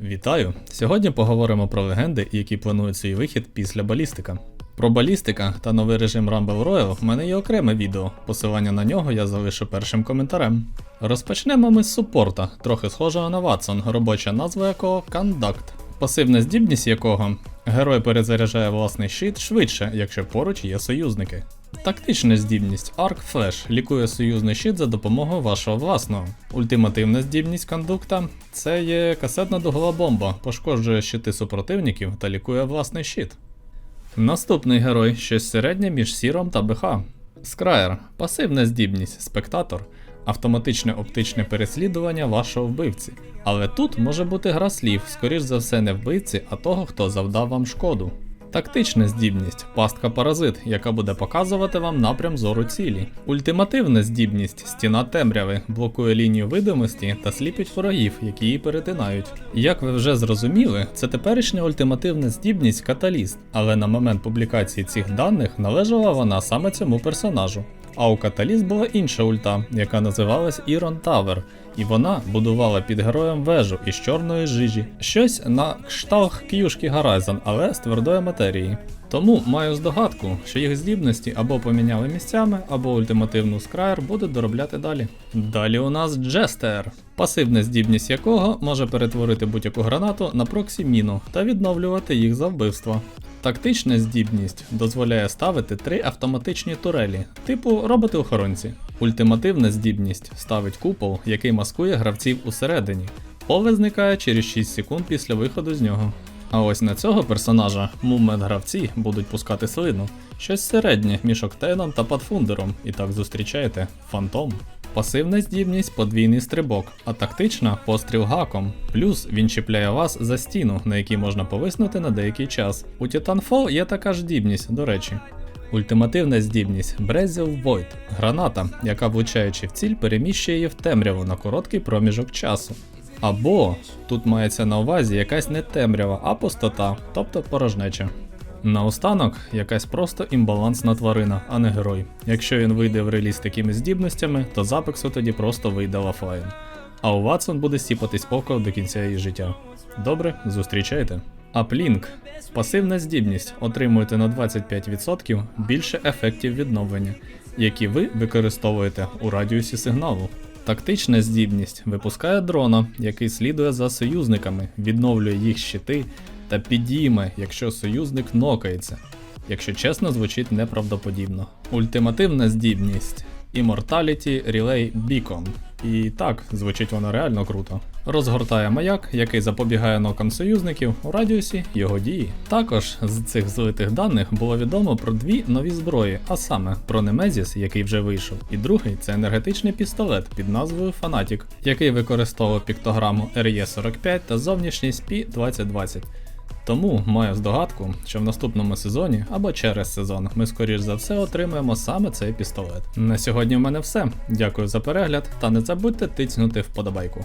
Вітаю! Сьогодні поговоримо про легенди, які планують свій вихід після балістика. Про балістика та новий режим Rumble Royale в мене є окреме відео. Посилання на нього я залишу першим коментарем. Розпочнемо ми з супорта, трохи схожого на Watson, робоча назва якого Conduct. Пасивна здібність якого герой перезаряджає власний щит швидше, якщо поруч є союзники. Тактична здібність Arc Flash лікує союзний щит за допомогою вашого власного. Ультимативна здібність кондукта це є касетна дугова бомба, пошкоджує щити супротивників та лікує власний щит. Наступний герой щось середнє між сіром та БХ. Скраєр пасивна здібність, спектатор, автоматичне оптичне переслідування вашого вбивці. Але тут може бути гра слів, скоріш за все, не вбивці, а того, хто завдав вам шкоду. Тактична здібність пастка паразит, яка буде показувати вам напрям зору цілі. Ультимативна здібність стіна темряви блокує лінію видимості та сліпить ворогів, які її перетинають. Як ви вже зрозуміли, це теперішня ультимативна здібність каталіст, але на момент публікації цих даних належала вона саме цьому персонажу. А у Каталіст була інша ульта, яка називалась Iron Tower, і вона будувала під героєм вежу із чорної жижі, щось на кшталт к'юшки Horizon, але з твердої матерії. Тому маю здогадку, що їх здібності або поміняли місцями, або ультимативну скраєр буде доробляти далі. Далі у нас Джестер, пасивна здібність якого може перетворити будь-яку гранату на проксі міну та відновлювати їх за вбивство. Тактична здібність дозволяє ставити три автоматичні турелі, типу роботи-охоронці. Ультимативна здібність ставить купол, який маскує гравців усередині. Поле зникає через 6 секунд після виходу з нього. А ось на цього персонажа мувмент гравці будуть пускати слину. Щось середнє між Октейном та Падфундером, і так зустрічаєте Фантом. Пасивна здібність подвійний стрибок, а тактична постріл гаком. Плюс він чіпляє вас за стіну, на якій можна повиснути на деякий час. У Titanfall є така ж здібність, до речі. Ультимативна здібність Brezil Void граната, яка влучаючи в ціль, переміщує її в темряву на короткий проміжок часу. Або тут мається на увазі якась не темрява, а пустота, тобто порожнеча. Наостанок, якась просто імбалансна тварина, а не герой. Якщо він вийде в реліз такими здібностями, то з Апексу тоді просто вийде офлайн. А у Ватсон буде сіпатись око до кінця її життя. Добре, зустрічайте. Аплінк. Пасивна здібність. Отримуєте на 25% більше ефектів відновлення, які ви використовуєте у радіусі сигналу. Тактична здібність випускає дрона, який слідує за союзниками, відновлює їх щити та підійме, якщо союзник нокається. Якщо чесно, звучить неправдоподібно. Ультимативна здібність Immortality Relay Beacon. І так, звучить воно реально круто. Розгортає маяк, який запобігає нокам союзників у радіусі його дії. Також з цих злитих даних було відомо про дві нові зброї, а саме про Немезіс, який вже вийшов, і другий це енергетичний пістолет під назвою Fanatic, який використовував піктограму RE45 та зовнішність P2020. Тому маю здогадку, що в наступному сезоні або через сезон ми скоріш за все отримаємо саме цей пістолет. На сьогодні в мене все. Дякую за перегляд та не забудьте тицнути вподобайку.